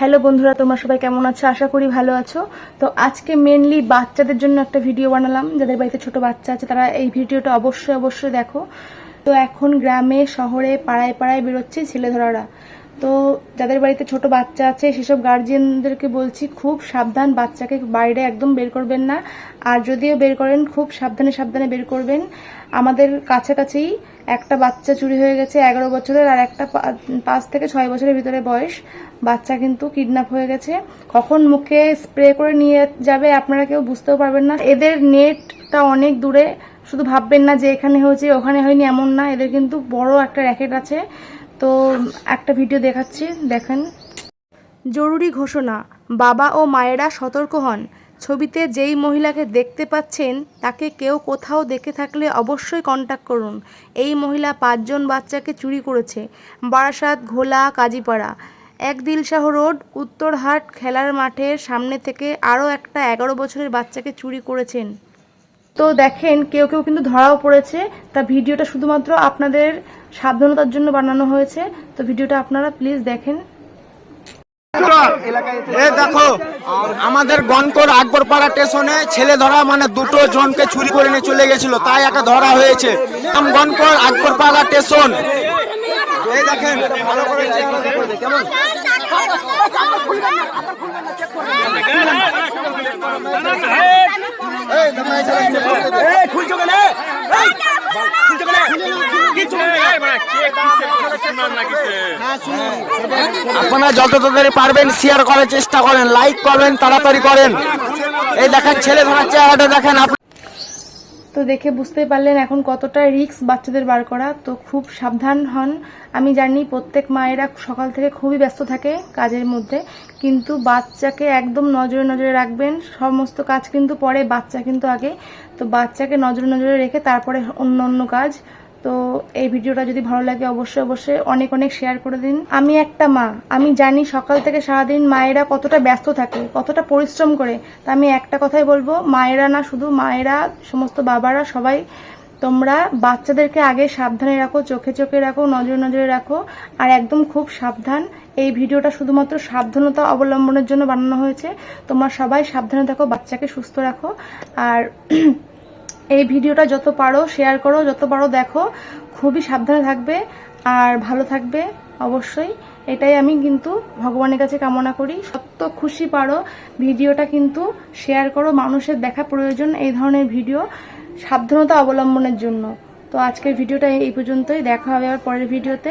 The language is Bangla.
হ্যালো বন্ধুরা, তোমরা সবাই কেমন আছো? আশা করি ভালো আছো। তো আজকে মেনলি বাচ্চাদের জন্য একটা ভিডিও বানালাম। যাদের বাড়িতে ছোট বাচ্চা আছে, তারা এই ভিডিওটা অবশ্যই অবশ্যই দেখো। তো এখন গ্রামে, শহরে, পাড়ায় পাড়ায় বেরোচ্ছে ছেলেধরারা। তো যাদের বাড়িতে ছোট বাচ্চা আছে, সেসব গার্জিয়ানদেরকে বলছি, খুব সাবধান বাচ্চাকে বাইরে একদম বের করবেন না। আর যদিও বের করেন, খুব সাবধানে সাবধানে বের করবেন। আমাদের কাছাকাছি একটা বাচ্চা চুরি হয়ে গেছে এগারো বছরের, আর একটা পাঁচ থেকে ছয় বছরের ভিতরে বয়স। বাচ্চা কিন্তু কিডন্যাপ হয়ে গেছে। কখন মুখে স্প্রে করে নিয়ে যাবে আপনারা কেউ বুঝতেও পারবেন না। এদের নেটটা অনেক দূরে, শুধু ভাববেন না যে এখানে হয়েছে, ওখানে হয়নি, এমন না। এদের কিন্তু বড় একটা র্যাকেট আছে। তো একটা ভিডিও দেখাচ্ছি দেখেন। জরুরি ঘোষণা বাবা ও মায়েরা সতর্ক হন। ছবিতে যেই মহিলাকে দেখতে পাচ্ছেন তাকে কেউ কোথাও দেখে থাকলে অবশ্যই কন্ট্যাক্ট করুন। এই মহিলা পাঁচজন বাচ্চাকে চুরি করেছে বারাসাত ঘোলা কাজীপাড়া। এক দিলশাহ রোড উত্তরহাট খেলার মাঠের সামনে থেকে আরও একটা এগারো বছরের বাচ্চাকে চুরি করেছেন। তো দেখেন কেউ কেউ কিন্তু ধরাও পড়েছে। তা ভিডিওটা শুধুমাত্র আপনাদের সাবধানতার জন্য বানানো হয়েছে। তো ভিডিওটা আপনারা প্লিজ দেখেন। দেখো, আমাদের গনকর আকবরপাড়া স্টেশনে ছেলে ধরা মানে দুটো জনকে চুরি করে নিয়ে চলে গেছিল, তাই একে ধরা হয়েছে। গনকর আকবরপাড়া স্টেশন। দেখেন আপনারা যত তাড়াতাড়ি পারবেন শেয়ার করার চেষ্টা করেন লাইক করবেন তাড়াতাড়ি করেন। এই দেখেন ছেলে ধরার চেহারাটা দেখেন তো দেখে বুঝতে পারলেন এখন কতটা রিস্ক বাচ্চাদের বার করা তো খুব সাবধান হন। আমি জানি প্রত্যেক মায়েরা সকাল থেকে খুবই ব্যস্ত থাকে কাজের মধ্যে কিন্তু বাচ্চাকে একদম নজরে নজরে রাখবেন। সমস্ত কাজ কিন্তু পরে বাচ্চা কিন্তু আগে। তো বাচ্চাকে নজরে নজরে রেখে তারপরে অন্য অন্য কাজ। তো এই ভিডিওটা যদি ভালো লাগে, অবশ্যই অবশ্যই অনেক অনেক শেয়ার করে দিন। আমি একটা মা, আমি জানি সকাল থেকে সারাদিন মায়েরা কতটা ব্যস্ত থাকে, কতটা পরিশ্রম করে। তা আমি একটা কথাই বলব, মায়েরা না শুধু, মায়েরা, সমস্ত বাবারা সবাই, তোমরা বাচ্চাদেরকে আগে সাবধানে রাখো, চোখে চোখে রাখো, নজরে নজরে রাখো, আর একদম খুব সাবধান। এই ভিডিওটা শুধুমাত্র সাবধানতা অবলম্বনের জন্য বানানো হয়েছে। তোমরা সবাই সাবধানে থাকো, বাচ্চাকে সুস্থ রাখো, আর এই ভিডিওটা যত পারো শেয়ার করো, যত পারো দেখো। খুবই সাবধানে থাকবে আর ভালো থাকবে অবশ্যই। এটাই আমি কিন্তু ভগবানের কাছে কামনা করি। যত খুশি পারো ভিডিওটা কিন্তু শেয়ার করো। মানুষের দেখা প্রয়োজন এই ধরনের ভিডিও সাবধানতা অবলম্বনের জন্য। তো আজকের ভিডিওটা এই পর্যন্তই। দেখা হবে আবার পরের ভিডিওতে।